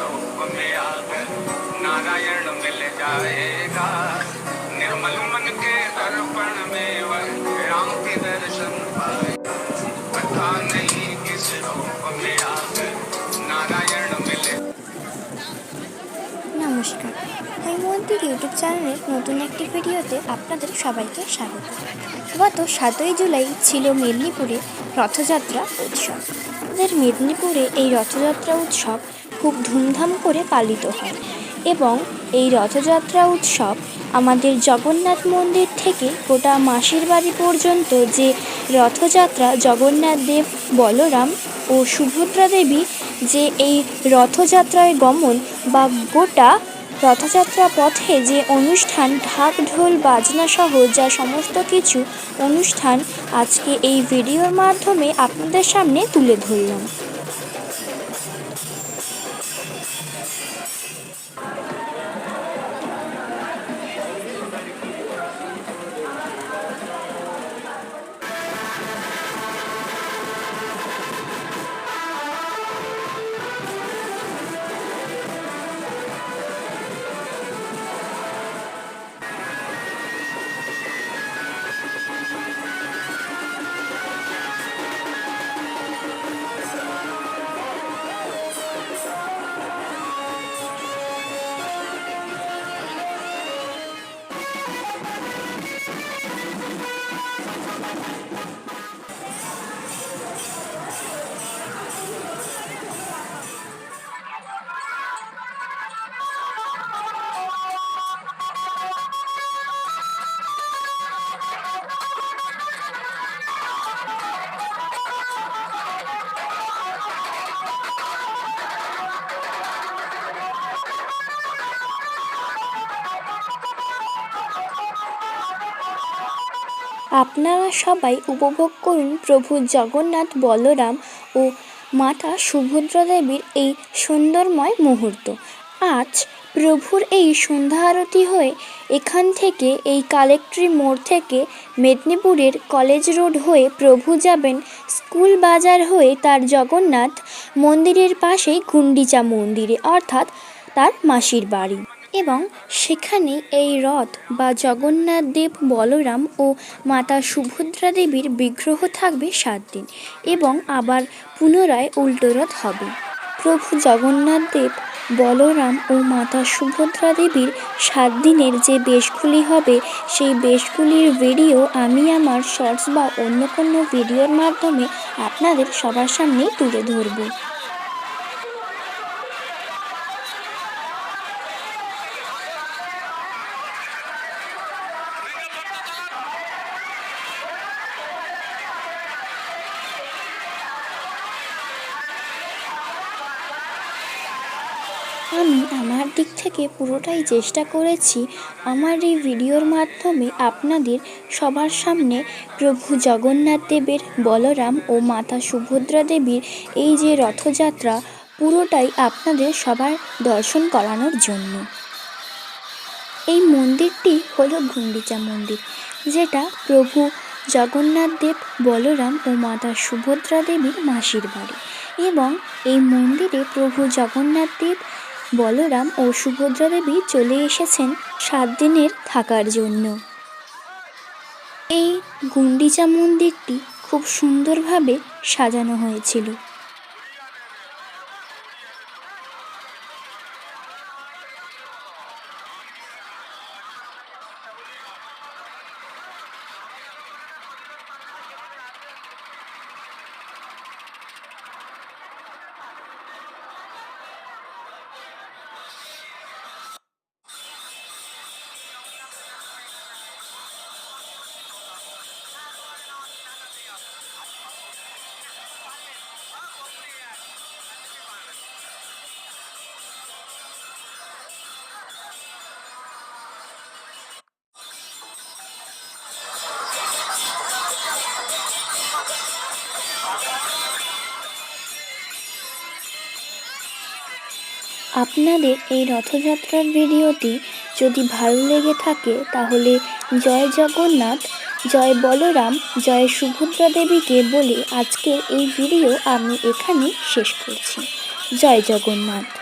रूप में आकर नारायण मिल जाएगा निर्मल मन के दर्पण में वह राम के दर्शन पाएगा पता नहीं किस रूप में आकर नारायण मिले নমস্কার হৈমন্তী ইউটিউব চ্যানেলের নতুন একটি ভিডিওতে আপনাদের সবাইকে স্বাগত গত সাতই জুলাই ছিল মেদিনীপুরে রথযাত্রা উৎসব আমাদের মেদিনীপুরে এই রথযাত্রা উৎসব খুব ধুমধাম করে পালিত হয় এবং এই রথযাত্রা উৎসব আমাদের জগন্নাথ মন্দির থেকে গোটা মাসির বাড়ি পর্যন্ত যে রথযাত্রা জগন্নাথ দেব, বলরাম ও সুভদ্রা দেবী যে এই রথযাত্রায় গমন বা গোটা রথযাত্রা পথে যে অনুষ্ঠান, ঢাক, ঢোল, বাজনা সহ যা সমস্ত কিছু অনুষ্ঠান আজকে এই ভিডিওর মাধ্যমে আপনাদের সামনে তুলে ধরলাম। すいません。আপনারা সবাই উপভোগ করুন প্রভু জগন্নাথ বলরাম ও মাতা সুভদ্রা দেবীর এই সুন্দরময় মুহূর্ত। আজ প্রভুর এই সন্ধ্যা আরতি হয়ে এখান থেকে এই কালেক্টরি মোড় থেকে মেদিনীপুরের কলেজ রোড হয়ে প্রভু যাবেন স্কুল বাজার হয়ে তার জগন্নাথ মন্দিরের পাশেই গুন্ডিচা মন্দিরে, অর্থাৎ তার মাসির বাড়ি। এবং সেখানে এই রথ বা জগন্নাথ দেব বলরাম ও মাতা সুভদ্রা দেবীর বিগ্রহ থাকবে সাত দিন এবং আবার পুনরায় উল্টো রথ হবে। প্রভু জগন্নাথ দেব, বলরাম ও মাতা সুভদ্রা দেবীর সাত দিনের যে বেশগুলি হবে, সেই বেশগুলির ভিডিও আমি আমার শর্টস বা অন্য কোনো ভিডিওর মাধ্যমে আপনাদের সবার সামনেই তুলে ধরবো। আমি আমার দিক থেকে পুরোটাই চেষ্টা করেছি আমার এই ভিডিওর মাধ্যমে আপনাদের সবার সামনে প্রভু জগন্নাথ দেবের, বলরাম ও মাতা সুভদ্রা দেবীর এই যে রথযাত্রা, পুরোটাই আপনাদের সবার দর্শন করানোর জন্য। এই মন্দিরটি হলো গুন্ডিচা মন্দির, যেটা প্রভু জগন্নাথ দেব, বলরাম ও মাতা সুভদ্রা দেবীর মাসির বাড়ি এবং এই মন্দিরে প্রভু জগন্নাথ দেব বলরাম ও সুভদ্রা দেবী চলে এসেছেন সাত দিনের থাকার জন্য। এই গুন্ডিচা মন্দিরটি খুব সুন্দরভাবে সাজানো হয়েছিল। আপনাদের এই রথযাত্রার ভিডিওটি যদি ভালো লেগে থাকে, তাহলে জয় জগন্নাথ, জয় বলরাম, জয় সুভদ্রা দেবীকে বলে আজকের এই ভিডিও আমি এখানে শেষ করছি। জয় জগন্নাথ।